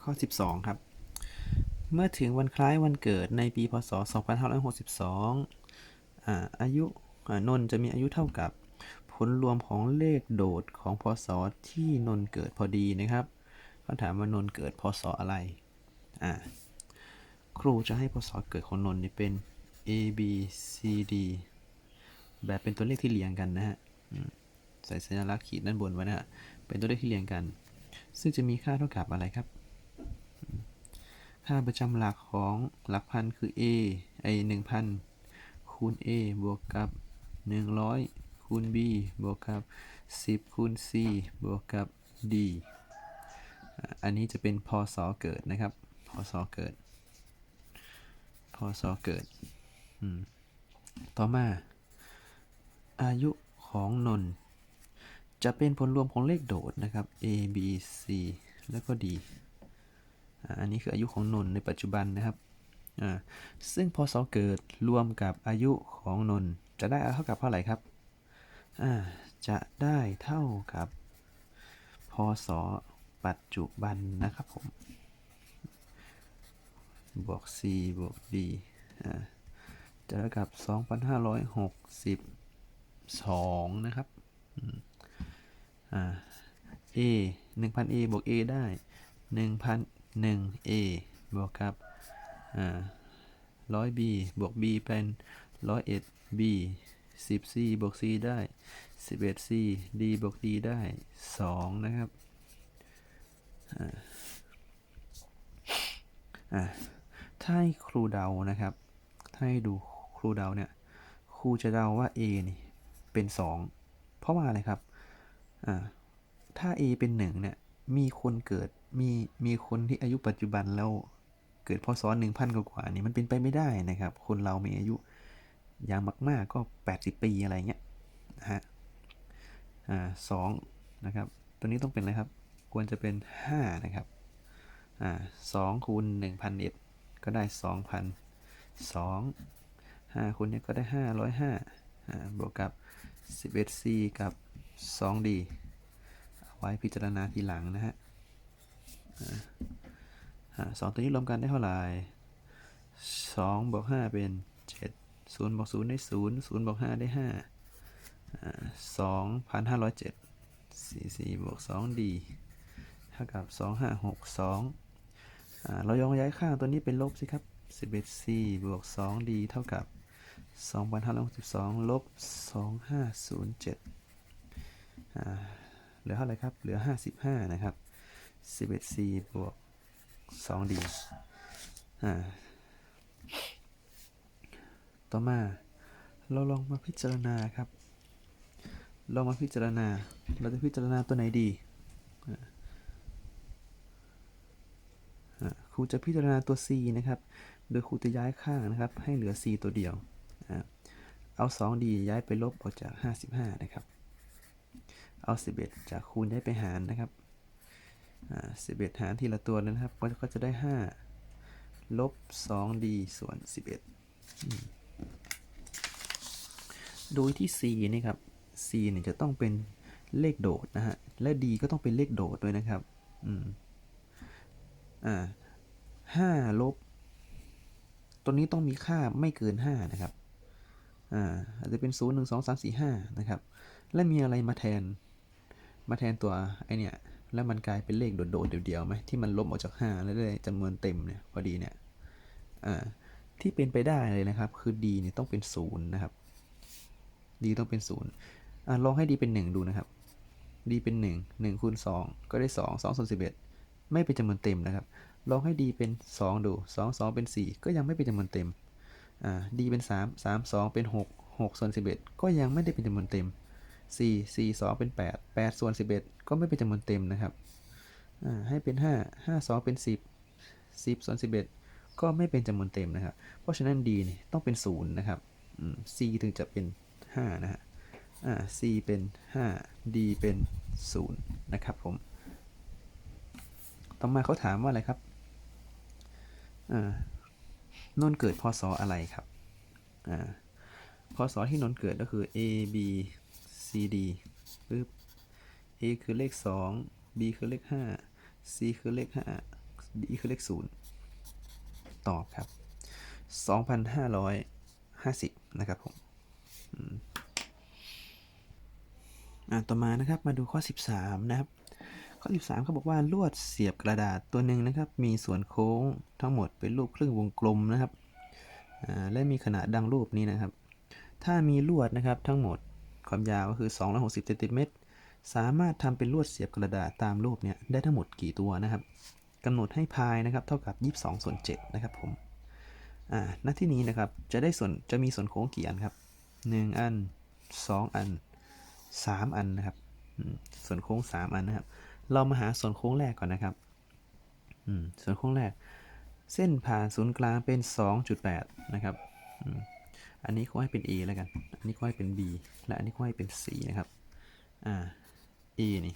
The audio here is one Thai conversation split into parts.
ข้อ 12 ครับ เมื่อถึงวันคล้ายวันเกิดในปีพศ 2562 อาอายุอ่านนท์จะมีอายุเท่ากับผลรวมของเลขโดดของพศที่นนท์เกิดพอดีนะครับเขาถามว่านนท์เกิดพศอะไร อ่า ครูจะให้พศเกิดของนนท์นี่เป็น A B C D แบบเป็นตัวเลขที่เรียงกันนะฮะใส่สัญลักษณ์ขีดด้านบนไว้นะฮะเป็นตัวเลขที่เรียงกัน ซึ่งจะมีค่าเท่ากับอะไรครับ ค่าประจำหลักของหลักพันคือ a ไอหนึ่งพันคูณ a บวกกับ 100 คูณ b บวกกับ 10 คูณ c บวกกับ d อันนี้จะเป็นพศเกิดนะครับ พศเกิด พศเกิด ต่อมา อายุของนนท์จะเป็นผลรวมของเลขโดดนะครับ a b c แล้วก็ d อันนี้คืออายุของนนท์ในปัจจุบันนะครับอ่าซึ่งพศเกิดรวมกับอายุของนนท์จะได้เท่ากับเท่าไหร่ครับอ่าจะได้เท่ากับ พศปัจจุบันนะครับผม บวก c บวก d อ่าจะเท่ากับ 2,562 นะครับอ่า a 1,000 a บวก a ได้1,000 1 a บวกกับอ่า100 b บวก b เป็น101 b 10 c บวก c ได้11 c d บวก d ได้2นะครับถ้าให้ครูเดานะครับ ถ้าให้ดูครูเดาเนี่ย ครูจะเดาว่า a นี่เป็น 2 เพราะว่าอะไรครับ ถ้า A เป็นหนึ่งเนี่ย มีคนเกิด มีมีคนที่อายุปัจจุบันแล้วเกิดพศหนึ่งพันกว่านี่มันเป็นไปไม่ได้นะครับ คนเรามีอายุอย่างมาก ๆ ก็ 80 ปีอะไรเงี้ยนะฮะอ่าสองนะครับ ตัวนี้ต้องเป็นอะไรครับ ควรจะเป็น 5 นะครับอ่าสองคูณหนึ่งพันเอ็ดก็ได้สองพันสองห้าคูณเนี่ยก็ได้ห้าร้อยห้าอ่าบวกกับสิบเอ็ด c กับสอง d เอาไว้พิจารณาทีหลังนะฮะ สองตัวนี้รวมกันได้เท่าไหร่สองบวกห้าเป็นเจ็ดศูนย์บวกศูนย์ได้ศูนย์ศูนย์บวกห้าได้ห้าสองพันห้าร้อยเจ็ดสี่สี่บวกสองดีเท่ากับสองห้าหกสองเรายองย้ายข้างตัวนี้เป็นลบสิครับสิบเอ็ด c บวกสองดีเท่ากับสองพันห้าร้อยหกสิบสองลบสองห้าศูนย์เจ็ดเหลือเท่าไหร่ครับ เหลือ55นะครับ 11c บวก 2d อ่า ต่อมา เราลองมาพิจารณาครับ ลองมาพิจารณา เราจะพิจารณาตัวไหนดีครูจะพิจารณาตัว c นะครับ โดยครูจะย้ายข้างนะครับ ให้เหลือ c ตัวเดียวอ่าเอา 2d ย้ายไปลบออกจาก 55 นะครับ เอา 11 จากคูณได้ไปหารนะครับ อ่า11หารทีละตัวนะครับ ก็จะได้5ลบ 2d ส่วน11อืมโดยที่ c นี่ครับ c เนี่ยจะต้องเป็นเลขโดดนะฮะ และ d ก็ต้องเป็นเลขโดดด้วยนะครับ อืม อ่า5ลบ ตัวนี้ต้องมีค่าไม่เกิน5นะครับ อ่า อาจจะเป็น0 1 2 3 4 5นะครับ และมีอะไรมาแทน มาแทนตัวไอเนี่ย แล้วมันกลายเป็นเลขโดดๆเดียวๆไหมที่มันลบออกจาก 5 แล้วได้จำนวนเต็มเนี่ยพอดีเนี่ยอ่าที่เป็นไปได้เลยนะครับ คือ d เนี่ยต้องเป็น0นะครับ d ต้องเป็น0อ่าลองให้ d เป็น 1 ดูนะครับ d เป็น 1 1คูณ2ก็ได้ 2 2ส่วน11 ไม่เป็นจำนวนเต็มนะครับ ลองให้ d เป็น 2 ดู 2 2 เป็น 4 ก็ยังไม่เป็นจำนวนเต็มอ่า d เป็น 3 3 2 เป็น 6 6ส่วน11 ก็ยังไม่ได้เป็นจำนวนเต็ม 4 4 2 เป็น 8 8 ส่วน 11 ก็ไม่เป็นจำนวนเต็มนะครับให้เป็น 5 5 2 เป็น 10 10 ส่วน 11 ก็ไม่เป็นจำนวนเต็มนะครับ เพราะฉะนั้น d นี่ต้องเป็น 0 นะครับ c ถึงจะเป็น 5 นะฮะ c เป็น 5 d เป็น 0 นะครับผม ต่อมาเขาถามว่าอะไรครับนนเกิดพศอะไรครับ พศที่นนเกิดก็คือ a b c d ปึ๊บ a คือเลข 2 b คือเลข 5 c คือเลข 5 d d คือเลขศูนย์ตอบครับ 2,550 นะครับผมอืมอ่าต่อมานะครับมาดูข้อ 13 นะครับ ข้อ 13เขาบอกว่าลวดเสียบกระดาษตัวหนึ่งนะครับ มีส่วนโค้งทั้งหมดเป็นรูปครึ่งวงกลมนะครับอ่าและมีขนาดดังรูปนี้นะครับ ถ้ามีลวดนะครับทั้งหมด ความยาวก็คือ 260เซนติเมตรสามารถทำเป็นลวดเสียบกระดาษตามรูปเนี่ยได้ทั้งหมดกี่ตัวนะครับกำหนดให้พายนะครับเท่ากับ 22 ส่วน7นะครับผมอ่าหน้าที่นี้นะครับจะได้ส่วนจะมีส่วนโค้งกี่อันครับ 1 อัน 2 อัน 3 อันนะครับส่วนโค้ง 3 อันนะครับ เรามาหาส่วนโค้งแรกก่อนนะครับส่วนโค้งแรก เส้นผ่านศูนย์กลางเป็น 2.8 นะครับ อันนี้เขาให้เป็น A แล้วกัน อันนี้เขาให้เป็น B และอันนี้เขาให้เป็น C นะครับ อ่า A นี่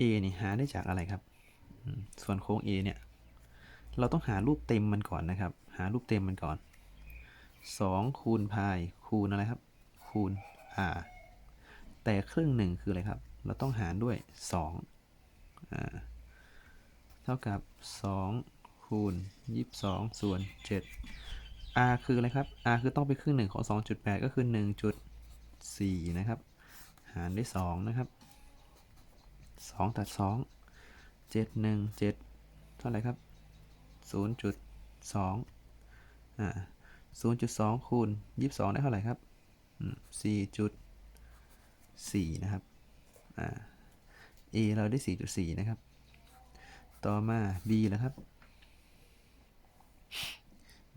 A นี่หาได้จากอะไรครับ ส่วนโค้ง A เนี่ย เราต้องหารูปเต็มมันก่อนนะครับ หารูปเต็มมันก่อน 2 คูณพายคูณอะไรครับ คูณ r แต่ครึ่งหนึ่งคืออะไรครับ เราต้องหารด้วย 2 อ่า เท่ากับ 2 คูณ 22 ส่วน 7 r คืออะไรครับ r คือต้องไปครึ่งหนึ่งของ 2.8 ก็คือ 1.4 นะครับ หารด้วย 2 นะครับ 2 ตัด 2 7 1 7 เท่าไหร่ครับ 0.2 อ่า 0.2 คูณ 22 ได้เท่าไหร่ครับ 4.4 นะครับ อ่า A เราได้ 4.4 นะครับ ต่อมา B แล้วครับ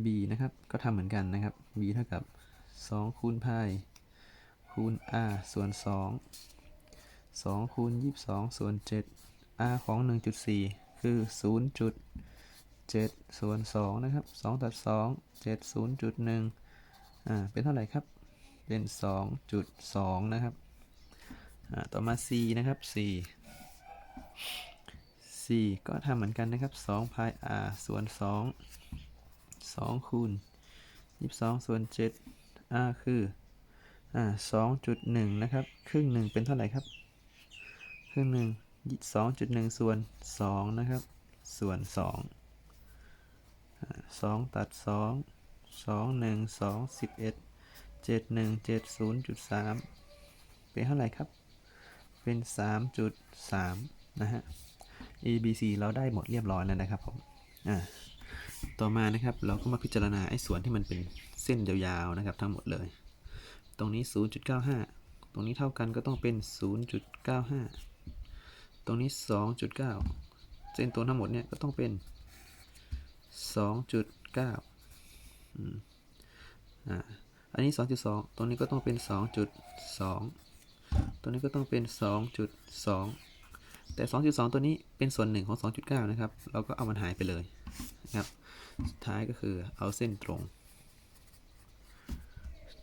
B นะครับ ก็ทำเหมือนกันนะครับ B เท่ากับ 2 คูณพายคูณ r ส่วน 2 2 คูณ 22 ส่วน 7 r ของ 1.4 คือ 0.7 ส่วน 2 นะครับ 2 ตัด 2 7 0.1 อ่า เป็นเท่าไหร่ครับ เป็น 2.2 นะครับ อ่า ต่อมา c นะครับ c c ก็ทำเหมือนกันนะครับ2พาย r ส่วน 2 2 คูณ 22 ส่วน 7 r คืออ่า2.1 นะครับ ครึ่งหนึ่งเป็นเท่าไหร่ครับ ครึ่งหนึ่ง2.1 ส่วน 2 นะครับ ส่วน2อ่า2ตัด 2 2 1 2 11 7 1 7 0.3 เป็นเท่าไหร่ครับ เป็น 3.3 นะฮะ A B C เราได้หมดเรียบร้อยแล้วนะครับผม อ่า ต่อมานะครับเราก็มาพิจารณาไอ้ส่วนที่มันเป็นเส้นยาวๆนะครับ ทั้งหมดเลย ตรงนี้ 0.95 ตรงนี้เท่ากันก็ต้องเป็น 0.95 ตรงนี้ 2.9 เส้นตัวทั้งหมดเนี่ยก็ต้องเป็น 2.9อ่าอันนี้ 2.2 ตรงนี้ก็ต้องเป็น 2.2 ตัวนี้ก็ต้องเป็น 2.2 แต่ 2.2 ตัวนี้เป็นส่วนหนึ่งของ 2.9 นะครับ เราก็เอามันหายไปเลย นะครับสุดท้ายก็คือเอาเส้นตรง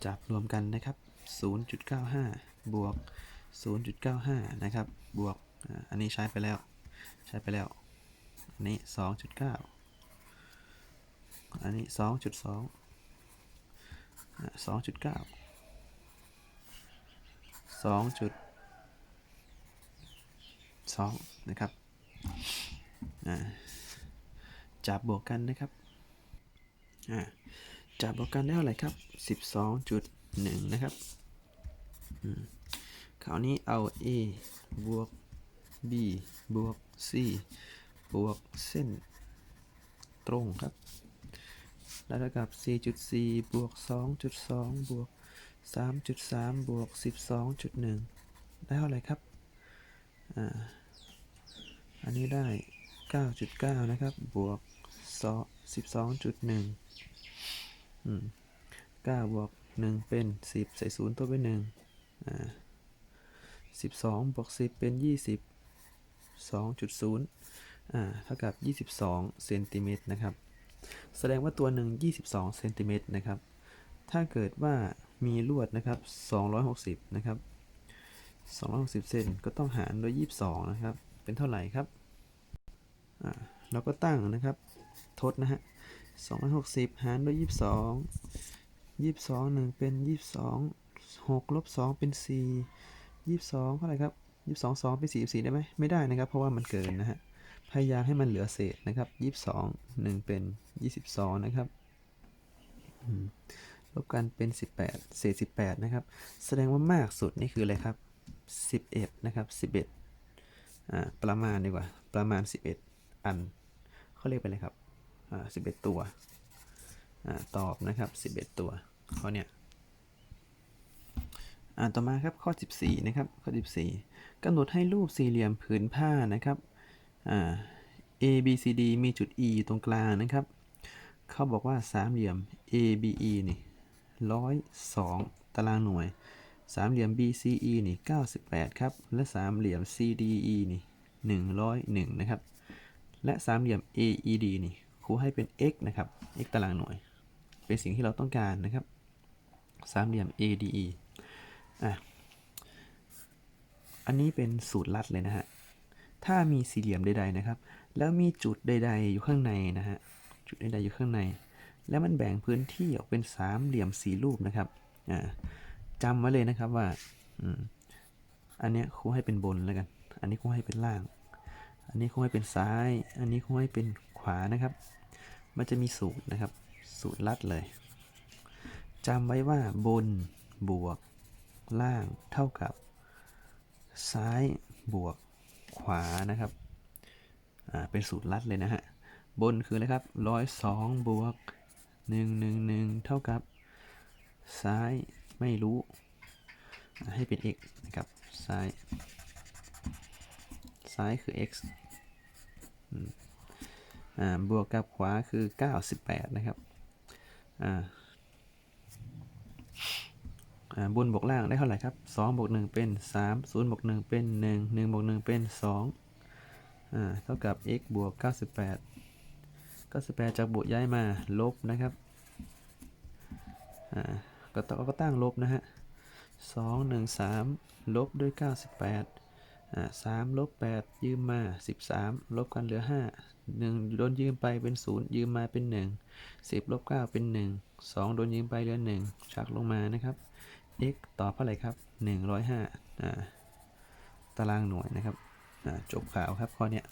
จับรวมกันนะครับ 0.95 บวก 0.95 นะครับบวกอันนี้ใช้ไปแล้ว ใช้ไปแล้ว อันนี้ 2.9 อันนี้ 2.2อ่า2.9 2.2 นะครับ อ่า จับบวกกันนะครับจับบวกกันได้เท่าไหร่ครับ 12.1 นะครับคราวนี้เอา a บวก b บวก c บวกเส้นตรงครับได้เท่ากับ 4.4 บวก 2.2 บวก 3.3 บวก 12.1 ได้เท่าไหร่ครับ อ่า อันนี้ได้ 9.9 นะครับ บวก 2 12.1อืม9บวก1เป็น10ใส่0ตัวเป็น1อ่า12บวก10เป็น20 2.0อ่าเท่ากับ22เซนติเมตรนะครับ แสดงว่าตัวหนึ่ง22เซนติเมตรนะครับ ถ้าเกิดว่ามีลวดนะครับ260นะครับ260เซนก็ต้องหารด้วย22นะครับ เป็นเท่าไหร่ครับอ่า เราก็ตั้งนะครับทดนะฮะ260หารด้วย22 22 1เป็น22 6ลบ2เป็น4 22เท่าไหร่ครับ22 2เป็น44ได้ไหมไม่ได้นะครับ เพราะว่ามันเกินนะฮะพยายามให้มันเหลือเศษนะครับยี่สิบสองหนึ่งเป็นยี่สิบสองนะครับลบกันเป็นสิบแปดเศษสิบแปดนะครับ แสดงว่ามากสุดนี่คืออะไรครับสิบเอ็ดนะครับสิบเอ็ดอ่า ประมาณดีกว่า ประมาณสิบเอ็ดอัน เขาเรียกไปเลยครับอ่าสิบเอ็ดตัวอ่าตอบนะครับสิบเอ็ดตัวข้อเนี้ยอ่าต่อมาครับข้อ 14 นะครับ ข้อ 14กำหนดให้รูปสี่เหลี่ยมผืนผ้านะครับอ่า A B C D มีจุด E อยู่ตรงกลางนะครับ เขาบอกว่าสามเหลี่ยม A B E นี่ร้อยสองตารางหน่วย สามเหลี่ยม B C E นี่98 ครับ และสามเหลี่ยม C D E นี่101 นะครับ และสามเหลี่ยม A E D นี่ครูให้เป็น x นะครับ x ตารางหน่วย เป็นสิ่งที่เราต้องการนะครับสามเหลี่ยม A D E อะอันนี้เป็นสูตรลัดเลยนะฮะ ถ้ามีสี่เหลี่ยมใดๆนะครับ แล้วมีจุดใด ๆ อยู่ข้างในนะฮะ จุดใดๆอยู่ข้างใน แล้วมันแบ่งพื้นที่ออกเป็นสามเหลี่ยมสี่รูปนะครับ อ่าจำไว้เลยนะครับว่าอืมอันเนี้ยครูให้เป็นบนแล้วกัน อันนี้ครูให้เป็นล่าง อันนี้ครูให้เป็นซ้าย อันนี้ครูให้เป็นขวานะครับ มันจะมีสูตรนะครับ สูตรลัดเลยจำไว้ว่าบนบวก ล่างเท่ากับ ซ้ายบวกขวานะครับ อ่า เป็นสูตรลัดเลยนะฮะ บนคืออะไรครับร้อยสองบวกหนึ่งหนึ่งหนึ่งเท่ากับ ซ้ายไม่รู้ ให้เป็น x นะครับ ซ้าย ซ้ายคือ x อ่าบวกกับขวาคือ 98 นะครับอ่าบนบวกล่างได้เท่าไหร่ครับ2บวก1เป็น 3 0บวก1เป็น 1 1บวก1เป็น2อ่าเท่ากับ x บวก 98 98 จากบวกย้ายมาลบนะครับอ่าก็ต้องก็ตั้งลบนะฮะ2 1 3 ลบด้วย 98 สามลบแปดยืมมา13ลบกันเหลือ5 1โดนยืมไปเป็น0ยืมมาเป็น1 10ลบ9เป็น1 2โดนยืมไปเหลือ1ชักลงมานะครับ x ตอบเท่าไหร่ครับ105อ่าตารางหน่วยนะครับจบข่าวครับข้อเนี้ย